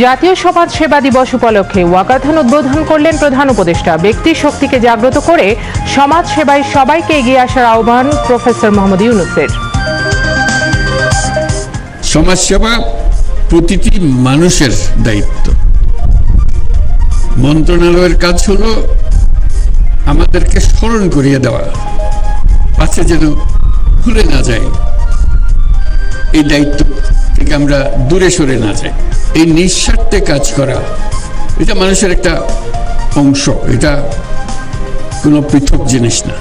জাতীয় সমাজ সেবা দিবস উপলক্ষে ওয়াকাথন উদ্বোধন করলেন প্রধান উপদেষ্টা। ব্যক্তি শক্তিকে জাগ্রত করে সমাজ সেবায় সবাইকে এগিয়ে আসার আহ্বান প্রফেসর মোহাম্মদ ইউনুসের। সমাজসেবা প্রতিটি মানুষের দায়িত্ব। মন্ত্রণালয়ের কাজ হলো আমাদেরকে স্মরণ করিয়ে দেওয়া পাশে যেন ভুলে না যায়। এই দায়িত্ব থেকে আমরা দূরে সরে না যাই। এই নিঃস্বার্থে কাজ করা, এটা মানুষের একটা অংশ, এটা কোনো পৃথক জিনিস না।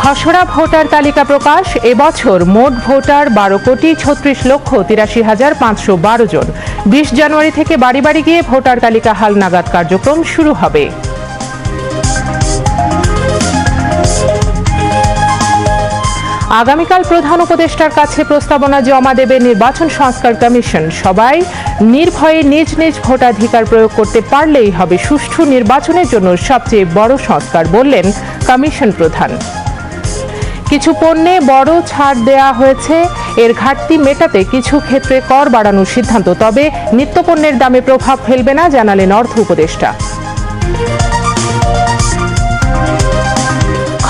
খসড়া ভোটার তালিকা প্রকাশ, এবছর মোট ভোটার বারো কোটি ছত্রিশ লক্ষ তিরাশি হাজার পাঁচশো বারো জন। বিশ জানুয়ারি থেকে বাড়ি বাড়ি গিয়ে ভোটার তালিকা হালনাগাদ কার্যক্রম শুরু হবে। আগামীকাল প্রধান উপদেষ্টার কাছে প্রস্তাবনা জমা দেবে নির্বাচন সংস্কার কমিশন। সবাই নির্ভয়ে নিজ নিজ ভোটাধিকার প্রয়োগ করতে পারলেই হবে সুষ্ঠু নির্বাচনের জন্য সবচেয়ে বড় সংস্কার বললেন কমিশন প্রধান। কিছু পণ্যে বড় ছাড় দেয়া হয়েছে, এর ঘাটতি মেটাতে কিছু ক্ষেত্রে কর বাড়ানোর সিদ্ধান্ত, তবে নিত্যপণ্যের দামে প্রভাব ফেলবে না, জানালেন অর্থ উপদেষ্টা।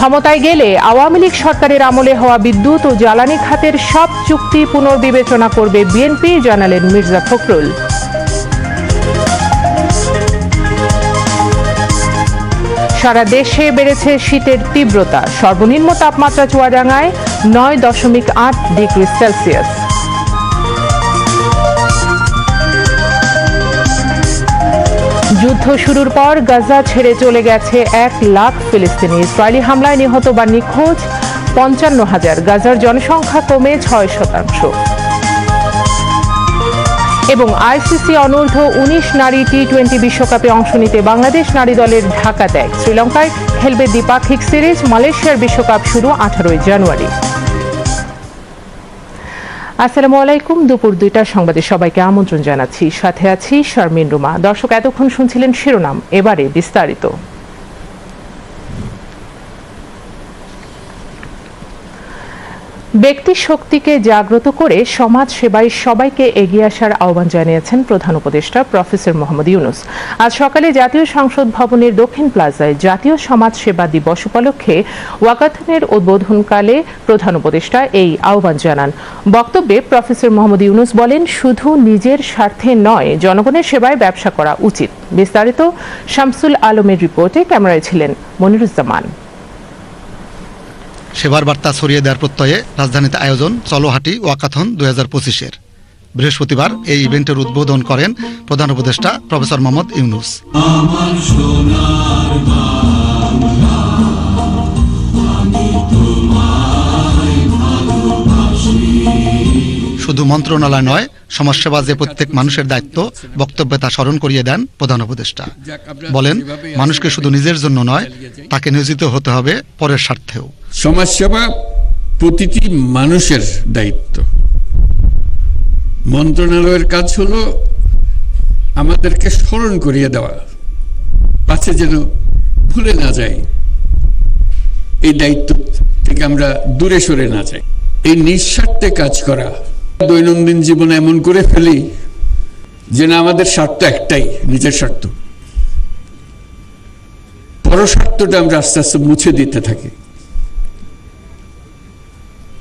ক্ষমতায় গেলে আওয়ামী লীগ সরকারের আমলে হওয়া বিদ্যুৎ ও জ্বালানি খাতের সব চুক্তি পুনর্বিবেচনা করবে বিএনপি, জানালেন মির্জা ফখরুল। সারা দেশে বেড়েছে শীতের তীব্রতা। সর্বনিম্ন তাপমাত্রা চুয়াডাঙ্গায় নয় দশমিক আট ডিগ্রি সেলসিয়াস। যুদ্ধ শুরুর পর গাজা ছেড়ে চলে গেছে এক লাখ ফিলিস্তিনি। ইসরায়েলি হামলায় নিহত বা নিখোঁজ পঞ্চান্ন হাজার। গাজার জনসংখ্যা কমে ছয় শতাংশ। এবং আইসিসি অনূর্ধ্ব উনিশ নারী টি টোয়েন্টি বিশ্বকাপে অংশ নিতে বাংলাদেশ নারী দলের ঢাকা ত্যাগ শ্রীলঙ্কায় খেলবে দ্বিপাক্ষিক সিরিজ। মালয়েশিয়ার বিশ্বকাপ শুরু আঠারোই জানুয়ারি। আসসালামু আলাইকুম। দুপুর দুইটার সংবাদে সবাইকে আমন্ত্রণ জানাচ্ছি। সাথে আছি শারমিন রুমা। দর্শক, এতক্ষণ শুনছিলেন শিরোনাম। এবারে বিস্তারিত। ব্যক্তি শক্তিকে জাগ্রত করে সমাজ সেবায় সবাইকে এগিয়ে আসার আহ্বান জানিয়েছেন প্রধান উপদেষ্টা প্রফেসর মোহাম্মদ ইউনুস। আজ সকালে জাতীয় সংসদ ভবনের দক্ষিণ প্লাজায় জাতীয় সমাজ সেবা দিবস উপলক্ষে ওয়াকাথনের উদ্বোধনকালে প্রধান উপদেষ্টা এই আহ্বান জানান। বক্তব্যে প্রফেসর মোহাম্মদ ইউনুস বলেন, শুধু নিজের স্বার্থে নয়, জনগণের সেবায় ব্যবসা করা উচিত। বিস্তারিত শামসুল আলমের রিপোর্টে ক্যামেরায় ছিলেন মনিরুজ্জামান। সেবার বার্তা ছড়িয়ে দেওয়ার প্রত্যয়ে রাজধানীতে আয়োজন চলোহাটি ওয়াকাথন দুই হাজার পঁচিশের। বৃহস্পতিবার এই ইভেন্টের উদ্বোধন করেন প্রধান উপদেষ্টা প্রফেসর মোহাম্মদ ইউনুস। শুধু মন্ত্রণালয় নয় সমাজসেবা যে প্রত্যেক মানুষের দায়িত্ব বক্তব্যে তা স্মরণ করিয়ে দেন প্রধান উপদেষ্টা। বলেন মানুষকে শুধু নিজের জন্য নয় তাকে নিয়োজিত হতে হবে পরের স্বার্থেও। সমাজসেবা প্রতিটি মানুষের দায়িত্ব। মন্ত্রণালয়ের কাজ হলো আমাদেরকে স্মরণ করিয়ে দেওয়া পাশে যেন ভুলে না যায় এই দায়িত্ব থেকে আমরা দূরে সরে না যাই। এই নিঃস্বার্থে কাজ করা, দৈনন্দিন জীবনে এমন করে ফেলি যে না আমাদের স্বার্থ একটাই, নিজের স্বার্থ। পরস্বার্থটা আমরা আস্তে আস্তে মুছে দিতে থাকি।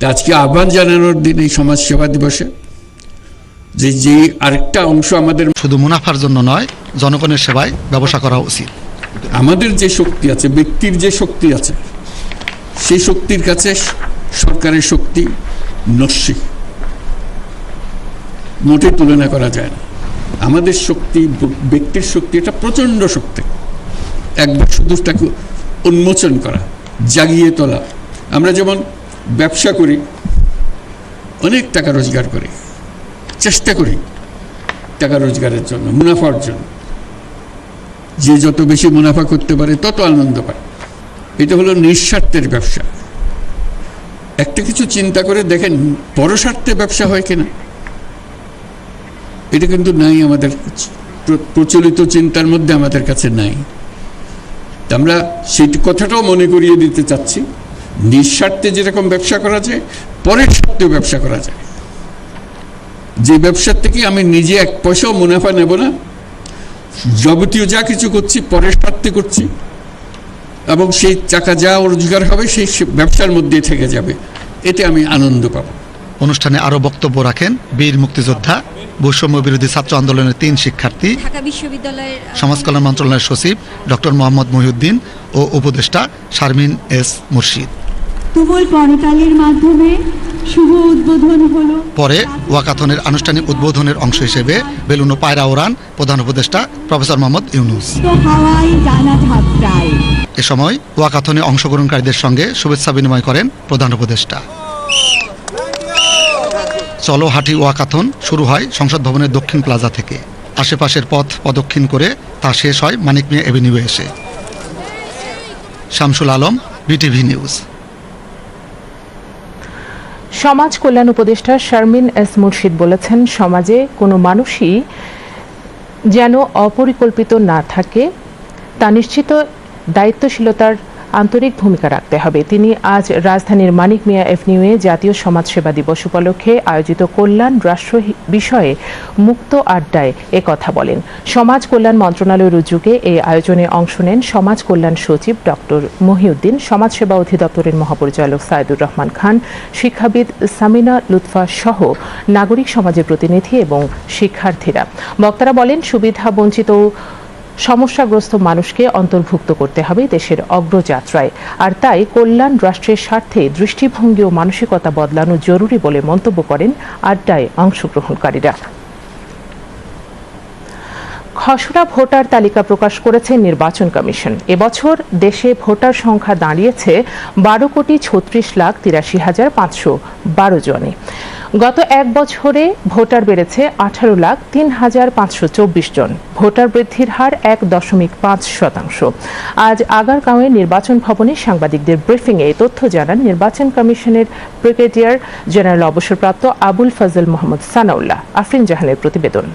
আজকে আহ্বান জানানোর দিন এই সমাজ সেবা দিবসে যে যে আরেকটা অংশ আমাদের শুধু মুনাফার জন্য নয় জনগণের সেবায় ব্যবসা করা উচিত। আমাদের যে শক্তি আছে ব্যক্তির যে শক্তি আছে সেই শক্তির কাছে সরকারের শক্তি নস্যি। মোটে তুলনা করা যায় না। আমাদের শক্তি ব্যক্তির শক্তি এটা প্রচণ্ড শক্তি। একবার শুধু তাকে উন্মোচন করা জাগিয়ে তোলা। আমরা যেমন ব্যবসা করি, অনেক টাকা রোজগার করি, চেষ্টা করি টাকা রোজগারের জন্য, মুনাফার জন্য। যে যত বেশি মুনাফা করতে পারে, তত আনন্দ পায়। এটা হলো নিঃস্বার্থের ব্যবসা। একটা কিছু চিন্তা করে দেখেন, পরস্বার্থে ব্যবসা হয় কিনা? এটা কিন্তু নাই আমাদের, প্রচলিত চিন্তার মধ্যে আমাদের কাছে নাই। আমরা সেই কথাটাও মনে করিয়ে দিতে চাচ্ছি। নিঃস্বার্থে যেরকম ব্যবসা করা যায় পরের স্বার্থেও ব্যবসা করা যায়। যে ব্যবসার থেকে আমি নিজে এক পয়সাও মুনাফা নেব না। যাবতীয় যা কিছু করছি পরের স্বার্থে করছি। এবং সেই টাকা যা রোজগার হবে সেই ব্যবসার মধ্যেই থেকে যাবে। এতে আমি আনন্দ পাব। অনুষ্ঠানে আরও বক্তব্য রাখেন বীর মুক্তিযোদ্ধা বৈষম্য বিরোধী ছাত্র আন্দোলনের তিন শিক্ষার্থী ঢাকা বিশ্ববিদ্যালয়ের আহ, সমাজ কল্যাণ মন্ত্রণালয়ের সচিব ডক্টর মোহাম্মদ মহিউদ্দিন ও উপদেষ্টা শারমিন এস মুর্শিদ। তুমুল করতালির মাধ্যমে শুভ উদ্বোধন হলো। পরে ওয়াকাথনের আনুষ্ঠানিক উদ্বোধনের অংশ হিসেবে বেলুন পায়রা ওরান প্রধান উপদেষ্টা প্রফেসর মোহাম্মদ ইউনুস। ঝাপটায়। এ সময় ওয়াকাথনে অংশগ্রহণকারীদের সঙ্গে শুভেচ্ছা বিনিময় করেন প্রধান উপদেষ্টা। চলো হাঁটি ওয়াকাথন শুরু হয় সংসদ ভবনের দক্ষিণ প্লাজা থেকে। আশেপাশের পথ প্রদক্ষিণ করে তা শেষ হয় মানিক মিয়া এভিনিউ এসে। Shamsul Alam BTV news. সমাজ কল্যাণ উপদেষ্টা শারমিন এস মুর্শিদ বলেছেন, সমাজে কোনো মানুষই যেন অপরিকল্পিত না থাকে। তা নিশ্চিত দায়িত্বশীলতার আন্তরিক ভূমিকা রাখতে হবে। তিনি আজ রাজধানীর মানিক মিয়া এভিনিউয়ে জাতীয় সমাজসেবা দিবস উপলক্ষে আয়োজিত কল্যাণ রাষ্ট্র বিষয়ে মুক্ত আড্ডায় কথা বলেন। সমাজ কল্যাণ মন্ত্রণালয়ের উদ্যোগে এই আয়োজনে অংশ নেন সমাজ কল্যাণ সচিব ডক্টর মহিউদ্দিন, সমাজসেবা অধিদপ্তরের মহাপরিচালক সাইদুর রহমান খান, শিক্ষাবিদ সামিনা লুৎফা সহ নাগরিক সমাজের প্রতিনিধি এবং শিক্ষার্থীরা। বক্তারা বলেন, সুবিধা বঞ্চিত সমস্যাগ্রস্ত মানুষকে অন্তর্ভুক্ত করতে হবে দেশের অগ্রযাত্রায়। আর তাই কল্যাণ রাষ্ট্রের স্বার্থে দৃষ্টিভঙ্গি ও মানসিকতা বদলানো জরুরি বলে মন্তব্য করেন আড্ডায় অংশগ্রহণকারীরা। খসড়া ভোটার তালিকা প্রকাশ করেছে নির্বাচন কমিশন। এবছর দেশে ভোটার সংখ্যা দাঁড়িয়েছে বারো কোটি ছত্রিশ লাখ তিরাশি হাজার পাঁচশো বারো জনে। গত এক বছরে ভোটার বেড়েছে আঠারো লাখ তিন হাজার পাঁচশো চব্বিশ জন। ভোটার বৃদ্ধির হার এক দশমিক পাঁচ শতাংশ। আজ আগারগাঁওয়ে নির্বাচন ভবনে সাংবাদিকদের ব্রিফিংয়ে এই তথ্য জানান নির্বাচন কমিশনের ব্রিগেডিয়ার জেনারেল অবসরপ্রাপ্ত আবুল ফজল মোহাম্মদ সানাউল্লাহ, আফরিন জাহানের প্রতিবেদন।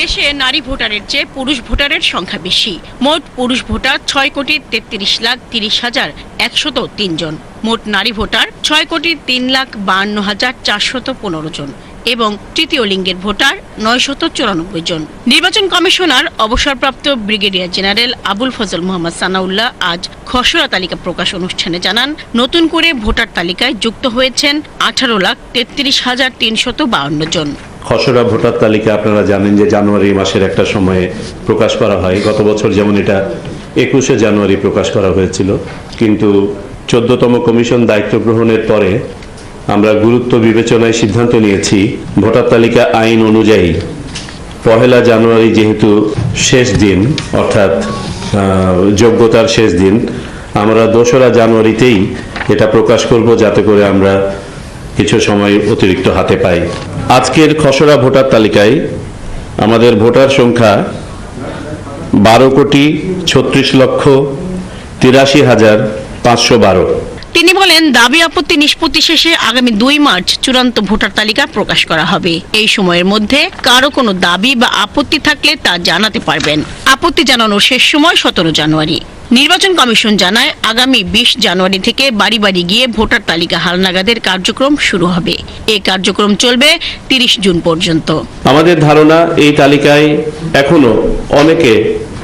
দেশে নারী ভোটারের চেয়ে পুরুষ ভোটারের সংখ্যা বেশি। মোট পুরুষ ভোটার ছয় কোটি তেত্রিশ লাখ তিরিশ হাজার একশত তিন জন। মোট নারী ভোটার ছয় কোটি তিন লাখ বান্ন হাজার চারশত পনেরো জন এবং তৃতীয় লিঙ্গের ভোটার নয়শত চুরানব্বই জন। নির্বাচন কমিশনার, অবসরপ্রাপ্ত ব্রিগেডিয়ার জেনারেল আবুল ফজল মোহাম্মদ সানাউল্লাহ আজ খসড়া তালিকা প্রকাশ অনুষ্ঠানে জানান, নতুন করে ভোটার তালিকায় যুক্ত হয়েছেন আঠারো লাখ তেত্রিশ হাজার তিনশত বাউন্ন জন। খসড়া ভোটার তালিকা আপনারা জানেন যে জানুয়ারি মাসের একটা সময়ে প্রকাশ করা হয়। গত বছর যেমন এটা একুশে জানুয়ারি প্রকাশ করা হয়েছিল, কিন্তু চোদ্দতম কমিশন দায়িত্ব গ্রহণের পরে আমরা গুরুত্ব বিবেচনায় সিদ্ধান্ত নিয়েছি, ভোটার তালিকা আইন অনুযায়ী পহেলা জানুয়ারি যেহেতু শেষ দিন, অর্থাৎ যোগ্যতার শেষ দিন, আমরা দোসরা জানুয়ারিতেই এটা প্রকাশ করব যাতে করে আমরা কিছু সময় অতিরিক্ত হাতে পাই। আজকের খসড়া ভোটার তালিকায় আমাদের ভোটার সংখ্যা বারো কোটি ছত্রিশ লক্ষ তিরাশি হাজার পাঁচশো বারো। তিনি বলেন, দাবি আপত্তি নিষ্পত্তি শেষে আগামী দুই মার্চ চূড়ান্ত ভোটার তালিকা প্রকাশ করা হবে। এই সময়ের মধ্যে কারও কোনো দাবি বা আপত্তি থাকলে তা জানাতে পারবেন। আপত্তি জানানোর শেষ সময় সতেরো জানুয়ারি। নির্বাচন কমিশন জানায়, আগামী বিশ জানুয়ারি থেকে বাড়ি বাড়ি গিয়ে ভোটার তালিকা হালনাগাদের কার্যক্রম শুরু হবে। এই কার্যক্রম চলবে তিরিশ জুন পর্যন্ত। আমাদের ধারণা, এই তালিকায় এখনও অনেকে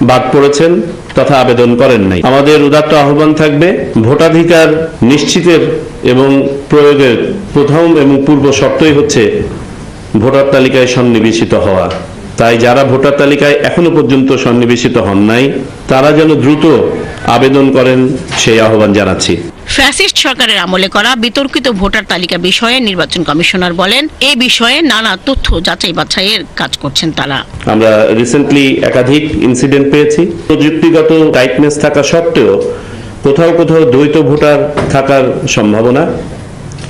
বাদ পড়েছেন তথা আবেদন করেন নাই। আমাদের উদাত্ত আহ্বান থাকবে, ভোটাধিকার নিশ্চিতের এবং প্রয়োগের প্রথম এবং পূর্ব শর্তই হচ্ছে ভোটার তালিকায় সন্নিবেশিত হওয়া। তাই যারা ভোটার তালিকায় এখনও পর্যন্ত সন্নিবেশিত হন নাই, তারা যেন দ্রুত আবেদন করেন, সেই আহ্বান জানাচ্ছি। ফ্যাসিস্ট সরকারের আমলে করা বিতর্কিত ভোটার তালিকা বিষয়ে নির্বাচন কমিশনার বলেন, এ বিষয়ে নানা তথ্য যাচাই বাছাইয়ের কাজ করছেন তারা। আমরা রিসেন্টলি একাধিক ইনসিডেন্ট পেয়েছি। প্রযুক্তিগত টাইটনেস থাকা সত্ত্বেও কোথাও কোথাও দ্বৈত ভোটার থাকার সম্ভাবনা।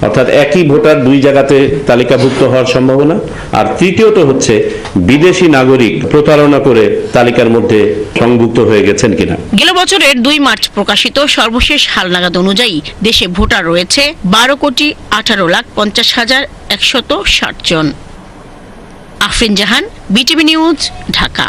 অর্থাৎ একই ভোটার দুই জায়গাতে তালিকাভুক্ত হওয়ার সম্ভাবনা। আর তৃতীয়ত হচ্ছে, বিদেশি নাগরিক প্রতারণা করে তালিকার মধ্যে সংযুক্ত হয়ে গেছেন কিনা। গেল বছরের দুই মার্চ প্রকাশিত সর্বশেষ হালনাগাদ অনুযায়ী দেশে ভোটার রয়েছে বারো কোটি আঠারো লাখ পঞ্চাশ হাজার একশত ষাট জন। Afrin Jahan, BTV news, Dhaka.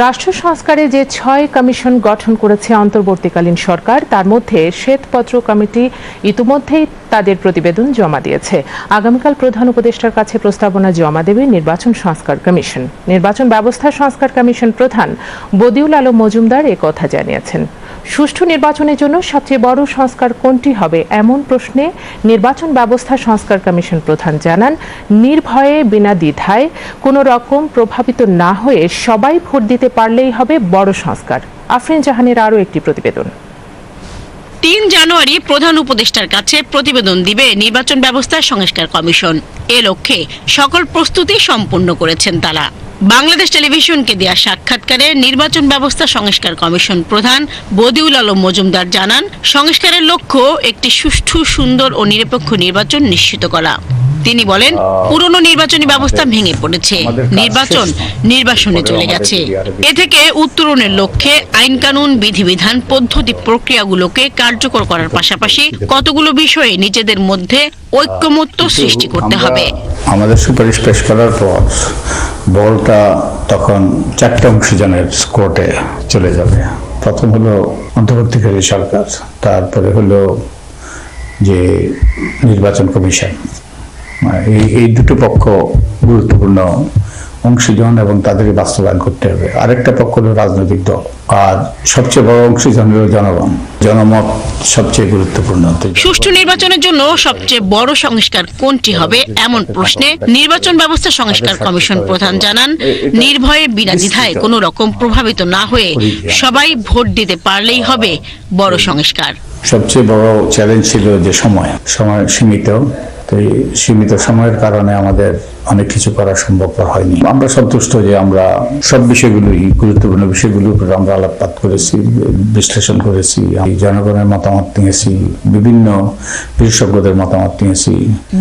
রাষ্ট্র সংস্কারে যে ছয় কমিশন গঠন করেছে অন্তর্বর্তীকালীন সরকার, তার মধ্যে শ্বেতপত্র কমিটি ইতিমধ্যেই তাদের প্রতিবেদন জমা দিয়েছে। আগামীকাল প্রধান উপদেষ্টার কাছে প্রস্তাবনা জমা দেবে নির্বাচন সংস্কার কমিশন। নির্বাচন ব্যবস্থা সংস্কার কমিশন প্রধান বদিউল আলম মজুমদার কথা জানিয়েছেন। সুষ্ঠু নির্বাচনের জন্য সবচেয়ে বড় সংস্কার কোনটি হবে? এমন প্রশ্নে নির্বাচন ব্যবস্থা সংস্কার কমিশন প্রধান জানান, নির্ভয়ে বিনা দ্বিধায় কোনো রকম প্রভাবিত না হয়ে সবাই ভোট দিতে পারলেই হবে বড় সংস্কার। আফরিন জাহানের আরও একটি প্রতিবেদন। তিন জানুয়ারি প্রধান উপদেষ্টার কাছে প্রতিবেদন দিবে নির্বাচন ব্যবস্থা সংস্কার কমিশন। এ লক্ষ্যে সকল প্রস্তুতি সম্পূর্ণ করেছেন তারা। বাংলাদেশ টেলিভিশনকে দেয়া সাক্ষাৎকারে নির্বাচন ব্যবস্থা সংস্কার কমিশন প্রধান বদিউল আলম মজুমদার জানান সংস্কারের লক্ষ্য একটি সুষ্ঠু সুন্দর ও নিরপেক্ষ নির্বাচন নিশ্চিত করা। তিনি বলেন পুরনো নির্বাচনী ব্যবস্থা ভেঙে পড়েছে নির্বাচন নির্বাসনে চলে গেছে। এ থেকে উত্তরণের লক্ষ্যে আইন কানুন বিধিবিধান পদ্ধতি প্রক্রিয়াগুলোকে কার্যকর করার পাশাপাশি কতগুলো বিষয়ে নিজেদের মধ্যে ঐক্যমত্য সৃষ্টি করতে হবে। আমাদের সুপারিশ পেশ করার পর বলটা তখন চারটে অংশীজনের কোর্টে চলে যাবে। প্রথম হলো অন্তর্বর্তীকারী সরকার, তারপরে হলো যে নির্বাচন কমিশন। এই এই দুটো পক্ষ গুরুত্বপূর্ণ অংশীজন এবং তাদেরকে বাস্তবায়ন করতে হবে। আরেকটা পক্ষ হলো রাজনৈতিক দল। আর সবচেয়ে বড় অংশীজন হলো জনগণ। জনমত সবচেয়ে গুরুত্বপূর্ণ। সুষ্ঠু নির্বাচনের জন্য সবচেয়ে বড় সংস্কার কোনটি হবে এমন প্রশ্নে নির্বাচন ব্যবস্থা সংস্কার কমিশন প্রধান জানান নির্ভয়ে বিনা দ্বিধায় কোনো রকম প্রভাবিত না হয়ে সবাই ভোট দিতে পারলেই হবে বড় সংস্কার। সবচেয়ে বড় চ্যালেঞ্জ ছিল যে সময়। সময় সীমিত। তো এই সীমিত সময়ের কারণে আমাদের অনেক কিছু করা সম্ভবপর হয়নি। আমরা সন্তুষ্ট যে আমরা সব বিষয়গুলোই গুরুত্বপূর্ণ বিষয়গুলোর উপর আমরা আলোকপাত করেছি বিশ্লেষণ করেছি জনগণের মতামত নিয়েছি বিভিন্ন বিশেষজ্ঞদের মতামত নিয়েছি।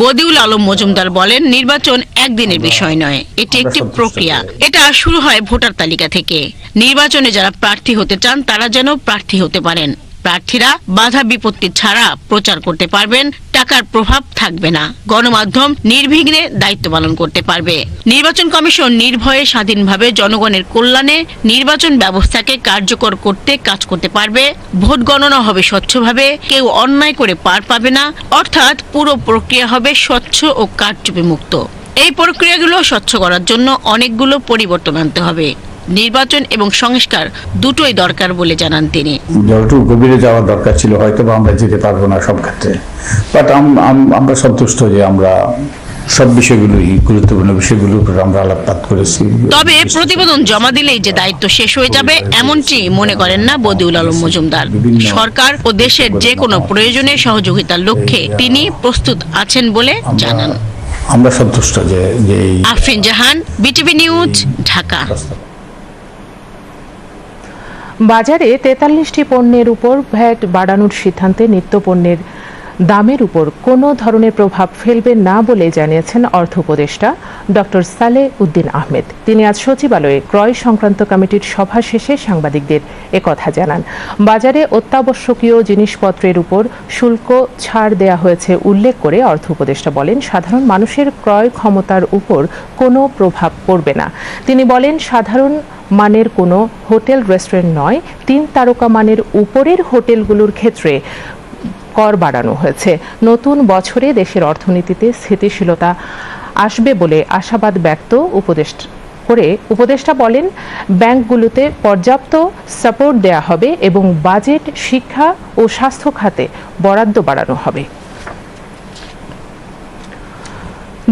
বদিউল আলম মজুমদার বলেন নির্বাচন একদিনের বিষয় নয় এটি একটি প্রক্রিয়া। এটা শুরু হয় ভোটার তালিকা থেকে। নির্বাচনে যারা প্রার্থী হতে চান তারা যেন প্রার্থী হতে পারেন। প্রার্থীরা বাধা বিপত্তি ছাড়া প্রচার করতে পারবেন টাকার প্রভাব থাকবে না। গণমাধ্যম নির্বিঘ্নে দায়িত্ব পালন করতে পারবে। নির্বাচন কমিশন নির্ভয়ে স্বাধীনভাবে জনগণের কল্যাণে নির্বাচন ব্যবস্থাকে কার্যকর করতে কাজ করতে পারবে। ভোট গণনা হবে স্বচ্ছভাবে, কেউ অন্যায় করে পার পাবে না। অর্থাৎ পুরো প্রক্রিয়া হবে স্বচ্ছ ও কারচুপি মুক্ত এই প্রক্রিয়াগুলো স্বচ্ছ করার জন্য অনেকগুলো পরিবর্তন আনতে হবে। নির্বাচন এবং সংস্কার দুটোই দরকার বলে জানান তিনি। যতটুকু গভীরে যাওয়ার দরকার ছিল হয়তো আমরা যেতে পারব না সব ক্ষেত্রে। বাট আমরা সন্তুষ্ট যে আমরা সব বিষয়গুলোই গুরুত্বপূর্ণ বিষয়গুলোর উপর আমরা আলোকপাত করেছি। তবে প্রতিবেদন জমা দিলেই যে দায়িত্ব শেষ হয়ে যাবে এমনটি মনে করেন না বদিউল আলম মজুমদার। সরকার ও দেশের যে কোনো প্রয়োজনে সহযোগিতার লক্ষ্যে তিনি প্রস্তুত আছেন বলে জানান। আমরা সন্তুষ্ট যে আফরিন জাহান বিটিভি নিউজ ঢাকা। বাজারে তেতাল্লিশটি পণ্যের উপর ভ্যাট বাড়ানোর সিদ্ধান্তে নিত্য পণ্যের দামের উপর কোনো ধরনের প্রভাব ফেলবে না বলে জানিয়েছেন অর্থ উপদেষ্টা ডক্টর সালে উদ্দিন আহমেদ। তিনি আজ সচিবালয়ে ক্রয় সংক্রান্ত কমিটির সভা শেষে সাংবাদিকদের একথা জানান। বাজারে অত্যাবশ্যকীয় জিনিসপত্রের উপর শুল্ক ছাড় দেয়া হয়েছে উল্লেখ করে অর্থ উপদেষ্টা বলেন, সাধারণ মানুষের ক্রয় ক্ষমতার উপর কোনো প্রভাব পড়বে না। তিনি বলেন, সাধারণ মানের কোনো হোটেল, রেস্টুরেন্ট নয়, তিন তারকা মানের উপরের হোটেলগুলোর ক্ষেত্রে কর বাড়ানো হয়েছে। নতুন বছরে দেশের অর্থনীতিতে স্থিতিশীলতা আসবে বলে আশাবাদ ব্যক্ত উপদেষ্টা করে উপদেষ্টা বলেন, ব্যাংকগুলোতে পর্যাপ্ত সাপোর্ট দেয়া হবে এবং বাজেট, শিক্ষা ও স্বাস্থ্য খাতে বরাদ্দ বাড়ানো হবে।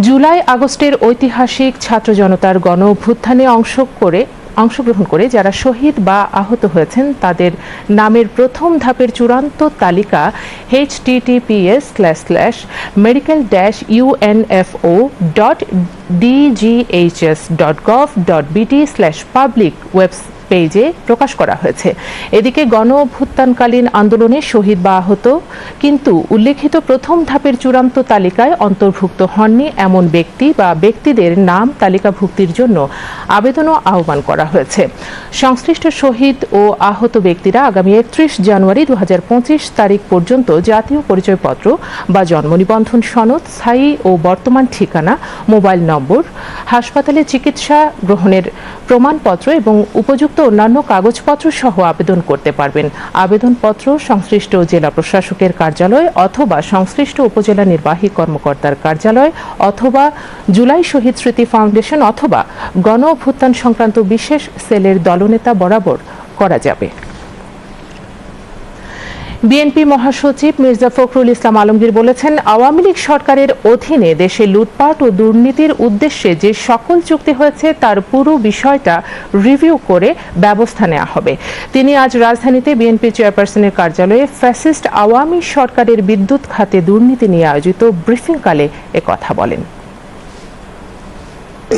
জুলাই আগস্টের ঐতিহাসিক ছাত্র জনতার গণ অভ্যুত্থানে অংশ করে অংশগ্রহণ করে যারা শহীদ বা আহত হয়েছেন, তাদের নামের প্রথম ধাপের চূড়ান্ত তালিকা H TTPS slash slash medical dash UNFO dot DGHS dot gov dot BT slash public webs পেজে প্রকাশ করা হয়েছে। এদিকে গণ অভ্যুত্থানকালীন আন্দোলনে শহীদ বা আহত, কিন্তু উল্লেখিত প্রথম ধাপের চূড়ান্ত তালিকায় অন্তর্ভুক্ত হননি এমন ব্যক্তি বা ব্যক্তিদের নাম তালিকাভুক্তির জন্য আবেদনও আহ্বান করা হয়েছে। সংশ্লিষ্ট শহীদ ও আহত ব্যক্তিরা আগামী একত্রিশ জানুয়ারি দু হাজার পঁচিশ তারিখ পর্যন্ত জাতীয় পরিচয়পত্র বা জন্ম নিবন্ধন সনদ, স্থায়ী ও বর্তমান ঠিকানা, মোবাইল নম্বর, হাসপাতালে চিকিৎসা গ্রহণের প্রমাণপত্র এবং উপযুক্ত অন্যান্য কাগজপত্র সহ আবেদন করতে পারবেন। আবেদনপত্র সংশ্লিষ্ট জেলা প্রশাসকের কার্যালয় অথবা সংশ্লিষ্ট উপজেলা নির্বাহী কর্মকর্তার কার্যালয় অথবা জুলাই শহীদ স্মৃতি ফাউন্ডেশন অথবা গণ অভ্যুত্থান সংক্রান্ত বিশেষ সেলের দলনেতা বরাবর করা যাবে। বিএনপি মহাসচিব মির্জা ফখরুল ইসলাম আলমগীর বলেছেন, আওয়ামী লীগ সরকারের অধীনে দেশে লুটপাট ও দুর্নীতির উদ্দেশ্যে যে সকল চুক্তি হয়েছে, তার পুরো বিষয়টা রিভিউ করে ব্যবস্থা নেওয়া হবে। তিনি আজ রাজধানীতে বিএনপি চেয়ারপারসনের কার্যালয়ে ফ্যাসিস্ট আওয়ামী সরকারের বিদ্যুৎ খাতে দুর্নীতি নিয়ে আয়োজিত ব্রিফিংকালে কথা বলেন।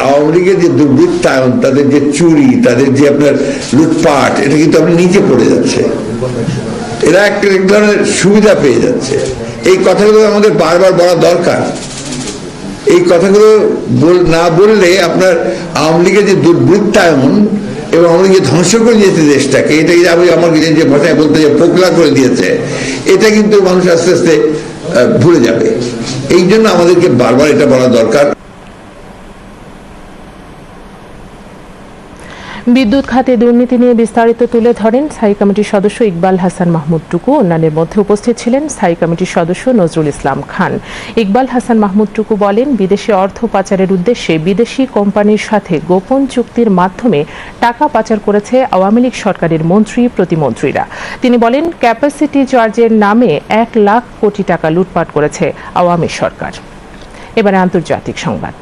আওয়ামী লীগের যে দুর্বৃত্তায়ন, তাদের যে চুরি, তাদের যে আপনার লুটপাট, এটা কিন্তু আপনি নিজে পড়ে যাচ্ছে এরা একটা এক ধরনের সুবিধা পেয়ে যাচ্ছে। এই কথাগুলো আমাদের বারবার বলা দরকার। এই কথাগুলো না বললে আপনার আওয়ামী লীগের যে দুর্বৃত্তায়ন এবং লীগ যে ধ্বংস করে দিয়েছে দেশটাকে, এটা যে আমি আমার যে ভাষায় বলতে যে পোকলা করে দিয়েছে, এটা কিন্তু মানুষ আস্তে আস্তে ভুলে যাবে। এই জন্য আমাদেরকে বারবার এটা বলা দরকার। বিদ্যুৎ খাতে দুর্নীতি নিয়ে বিস্তারিত তুলে ধরেন স্থায়ী কমিটির সদস্য ইকবাল হাসান মাহমুদ টুকু। অন্যান্যের মধ্যে উপস্থিত ছিলেন স্থায়ী কমিটির সদস্য নজরুল ইসলাম খান। ইকবাল হাসান মাহমুদ টুকু বলেন, বিদেশে অর্থ পাচারের উদ্দেশ্যে বিদেশি কোম্পানির সাথে গোপন চুক্তির মাধ্যমে টাকা পাচার করেছে আওয়ামী লীগ সরকারের মন্ত্রী, প্রতিমন্ত্রীরা। তিনি বলেন, ক্যাপাসিটি চার্জের নামে এক লাখ কোটি টাকা লুটপাট করেছে আওয়ামী সরকার। এবারে আন্তর্জাতিক সংবাদ।